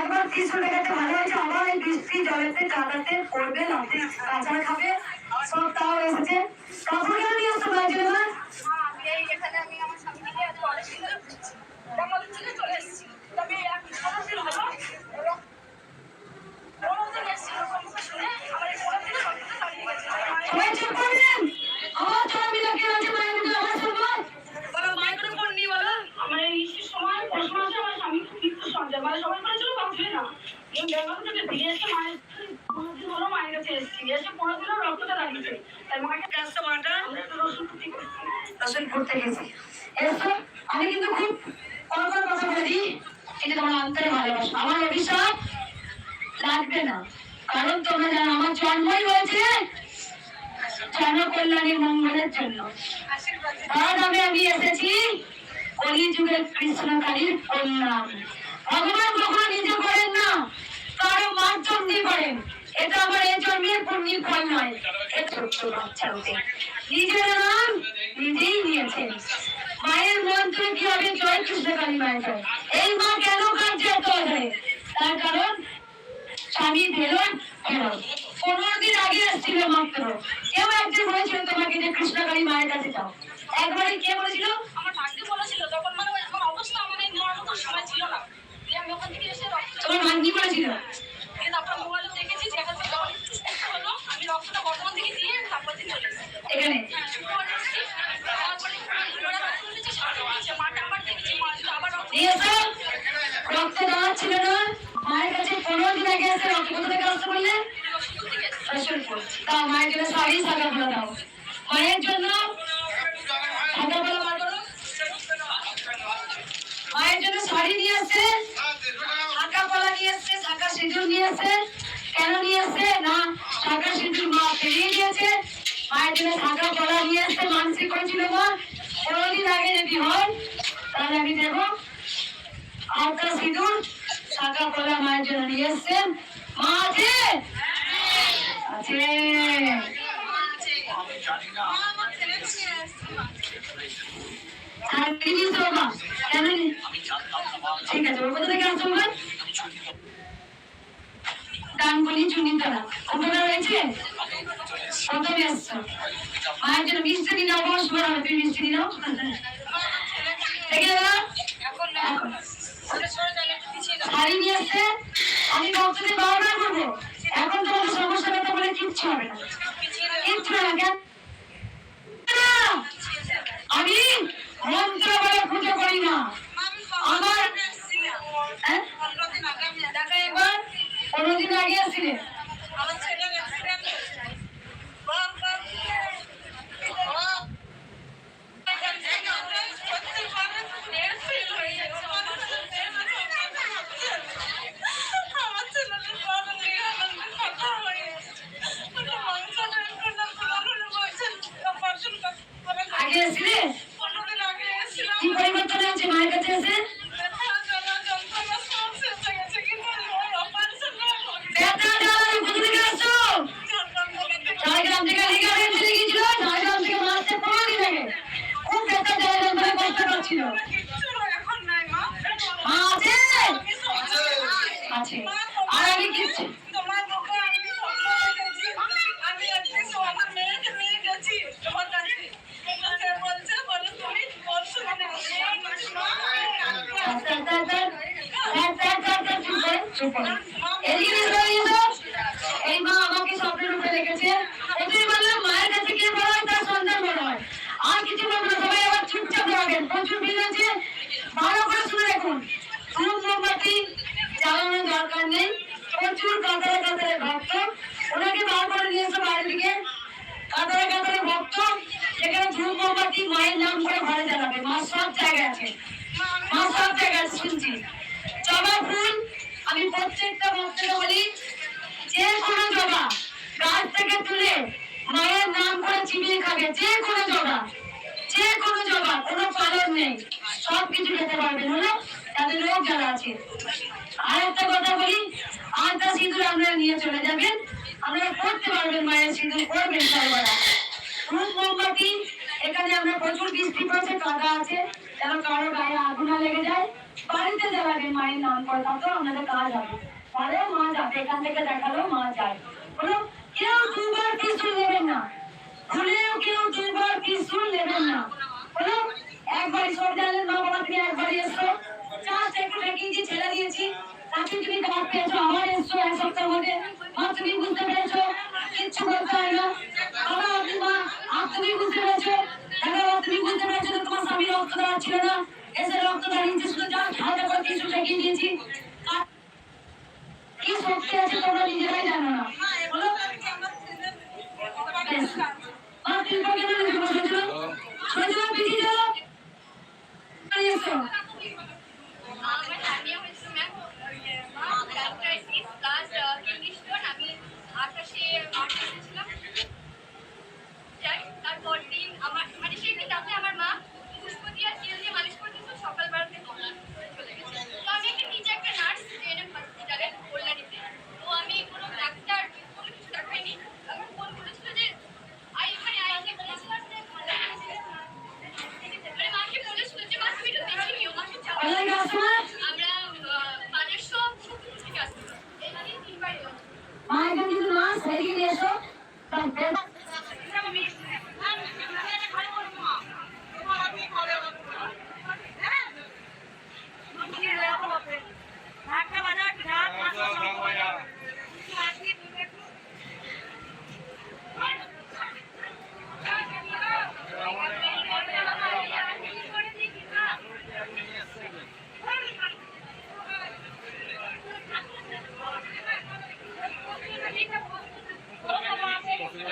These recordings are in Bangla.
একবার কিছু দেখাতে ভালো হয়েছে, আবার এই বৃষ্টি জলেতে কাদাতে পড়বে রাতে কাঁচা খাবে। সব তাও এসেছে। কাপড় কেন নিয়ে আসতে পারছি না আমি এই এখানে আমি আমার স্বামীকে এত অনেকদিন ধরে খুঁজছি। আমাদের ছেলে চলে এসেছি। তবে এক পনেরো দিন হলো এবং পনেরো দিন এসেছিল, আমাকে শুনে আমার এই পনেরো দিনে রক্তটা দাঁড়িয়ে গেছে। সবাই চুপ করবেন আমার ছড়া মিলে কে আছে মায়ের মুখে আমার শুনব বলো, মায়ের কোনো ফোন নেই বলো? আমার এই ইসির সময় পৌষ মাসে আমার স্বামী খুব মৃত্যু সঞ্চয় মানে সবাই বলেছিল বাঁচবে না এই বেঙ্গল থেকে ফিরে এসে মায়ের পনেরো দিন হলো মায়ের কাছে এসেছি এসে আমি আমি কিন্তু খুব কড়কড় কথা বলি এটা তোমার অন্তরে ভালোবাসা। আমার অভিশাপ লাগবে না। কারণ তোমরা জানো আমার জন্মই হয়েছে জনকল্যাণের মঙ্গলের জন্য। আশীর্বাদ তার আমি এসেছি কলি যুগের কৃষ্ণকালীর কন্যা। ভগবান কখনো নিজে করেন না, কারও মাধ্যম দিয়ে করেন। এটা আমার এই জন্মের পুণ্যের ফল নয় ছোট্ট বাচ্চা হতে নিজের নাম নিজেই নিয়েছেন মায়ের মন্ত্রে কি হবে জয় কৃষ্ণকালী মায়ের জয়? এই মা কেন এত আদায় তার কারণ স্বামী বেরোন পনেরো দিন আগে এসেছিল মাত্র। কেউ একজন বলেছিল তোমাকে যে কৃষ্ণকালী মায়ের কাছে যাও। একবারে কে বলেছিল? আমার ভাগ্যে বলেছিল তখন মানে আমার অবস্থা এই নেওয়ার মতো সময় ছিল না। তোমার ভাগ্নি বলেছিল? মায়ের জন্য মায়ের জন্য শাড়ি নিয়ে আসছে শাঁখা পলা নিয়ে আসছে কেন নিয়ে আসছে না, শাঁখা সিঁদুর মা ফিরিয়ে দিয়েছে। মায়ের জন্য শাঁখা পলা নিয়ে আসছে মানসিক করেছিল মা। পনেরো দিন আগে যদি হয়, তাহলে আমি দেবো আটটা সিঁদুর, শাঁখা পলা মায়ের জন্য নিয়ে এসছেন। মা আছে? আছে। ঠিক আছে, ওর কোথা থেকে আসছো বাবা ডানকুনি চুনিতলা। ওখানে রয়েছে? প্রথমে আসছো মায়ের জন্য মিষ্টি দিন অবশ্য বড় হবে তুমি মিষ্টি দিন দেখে দাও। এখন না সরে সরে যাই একটু পিছিয়ে যাও শাড়ি নিয়ে আসছে। আমি ভক্তদের বারবার করব এখন তোমাদের সমস্যা কথা বলে কিচ্ছু হবে না পিছিয়ে যাও কিচ্ছু হবে না কেন? না! আমি মন্ত্র বলে পুজো করি না আমার হ্যাঁ? দেখা একবার কোনোদিন আগে আসছিলে আগে আসছিলে কি পরিবর্তন হয়েছে মায়ের কাছে এসে ব্যথা জ্বালা কোথা থেকে আসছো ঝাড়গ্রাম থেকে লিগারেন্ট চলে গিয়েছিল ঝাড়গ্রাম থেকে মাসে পনেরো দিন আগে খুব ব্যথা জ্বালা যন্ত্রণায় কষ্ট পাচ্ছিল মা আছে আছে আর আগে কিচ্ছু তোমার মুখে আমি স্বপ্ন দেখেছি আমি একদিন আমার মেয়েকে নিয়ে গেছি তোমার কাছে সে বলছে বলে তুমি বলছো মানে আচ্ছা, আচ্ছা, আচ্ছা। আচ্ছা, আচ্ছা, আচ্ছা, চুপ করে, চুপ করে। এদিকে নিয়ে চলে গেছো। এই মা আমাকে স্বপ্নের দেখেছে বললাম মায়ের কাছে গিয়ে হয় তার সন্তান হয় আর কিছু বলব সবাই আবার চুপচাপ থাকবেন প্রচুর ভিড় আছে ভালো করে শুনে দেখুন ধূপ মোমবাতি জ্বালানোর দরকার নেই প্রচুর কাতারে কাতারে ভক্ত ওনাকে বার করে নিয়ে এসো বাইরের দিকে কাতারে কাতারে ভক্ত সেখানে ধূপ মোমবাতি মায়ের নাম করে ঘরে জ্বালাবে। মা সব জায়গায় আছে। মা সব জায়গায় শুনছি। জবা ফুল আমি প্রত্যেকটা ভক্তকে বলি, যে কোনো জবা গাছ থেকে তুলে মায়ের নাম করে চিবিয়ে খাবে, যে কোনো জবা, যে কোনো জবা, কোনো পালন নেই, সব কিছু খেতে পারবে, হলো তাদের রোগ যারা আছে। আর একটা কথা বলি, আটটা সিঁদুর আপনারা নিয়ে চলে যাবেন, আপনারা করতে পারবেন মায়ের সিঁদুর করবেন সর্বদা ধূপ মোমবাতি, এখানে আমরা প্রচুর বৃষ্টি পড়ছে, কাদা আছে, যেন কারও গায়ে আগুন লেগে যায়। বাড়িতে যাবে মায়ের নাম করে তাতেও আপনাদের কাজ হবে। তাহলেও মা যাবে, এখান থেকে দেখালেও মা যায়। হলো কেউ দুবার কিছু নেবেন না। ভুলেও কেউ দুবার কিছু নেবেন না। হলো একবারই সব জানলেন মা বাবা, তুমি একবারই এসো। জাস্ট একটু ভ্যাকেন্সি ছেড়ে দিয়েছি। তাকে তুমি কাজ পেয়েছ, আবার এসছো এক সপ্তাহের মধ্যে মা, তুমি বুঝতে পেরেছ, কিচ্ছু করতে হয় না। বাবা আপনি মা তুমি বুঝতে পেরেছ। দেখো তুমি বুঝতে পেরেছ তোমার স্বামী রক্ত দেওয়া ছিল না। রক্ত দাঁড়িয়েছে শুধু জাস্ট হালকা করে কিছু ঠেকিয়ে দিয়েছি কি শক্তি আছে তোমরা নিজেরাই জানো না বলো ব্যাস। মা তুমি কেন লিখে বসেছো সজল পিছিয়ে যাও বাড়ি এসো আমার হার্নিয়া হয়েছিল ম্যাম ডাক্তারাইটিস প্লাস কিডনি স্টোন আমি আঠাশে মার্চ এসেছিলাম যাই তারপর দিন আমার মানে সেই দিন রাতে আমার মা পুষ্প দিয়ে তেল দিয়ে মালিশ করে দিয়েছিল সকালবেলাতে কমলা চলে গেছে তো আমি একটা নিচে একটা নার্স জেএনএম হসপিটালে কল্যাণীতে তো আমি কোনো ডাক্তার কোনো কিছু দেখাইনি আমার ফোন করেছিল যে আই মানে আই যে মানে মাকে বলেছিল যে মা তুমি একটু দেখে নিও মাকে চাওয়া অনলাইন আসো আমরা পানের সব মা সাইকেল এসো। Thank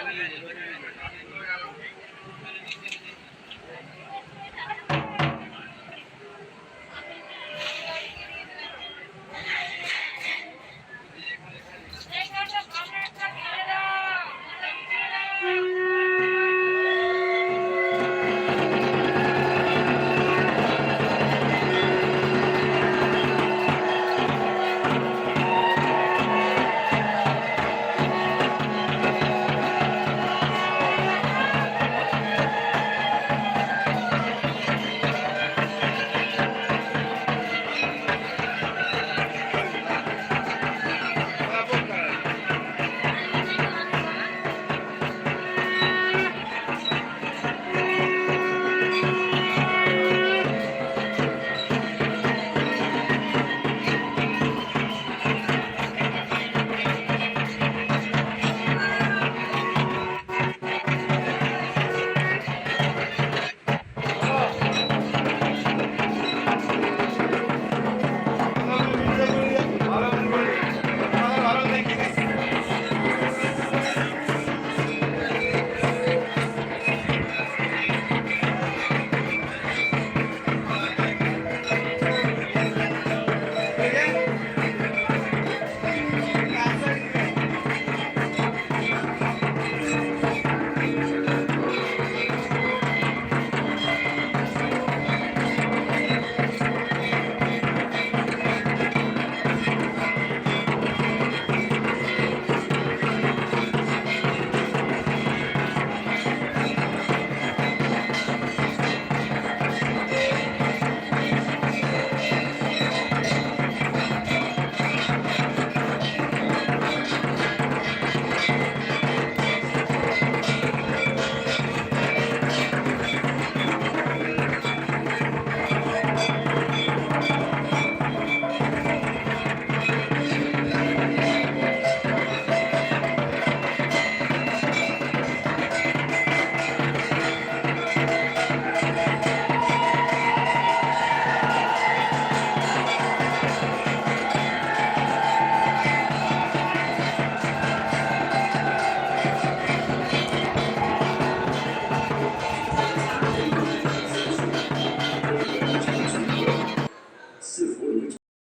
you.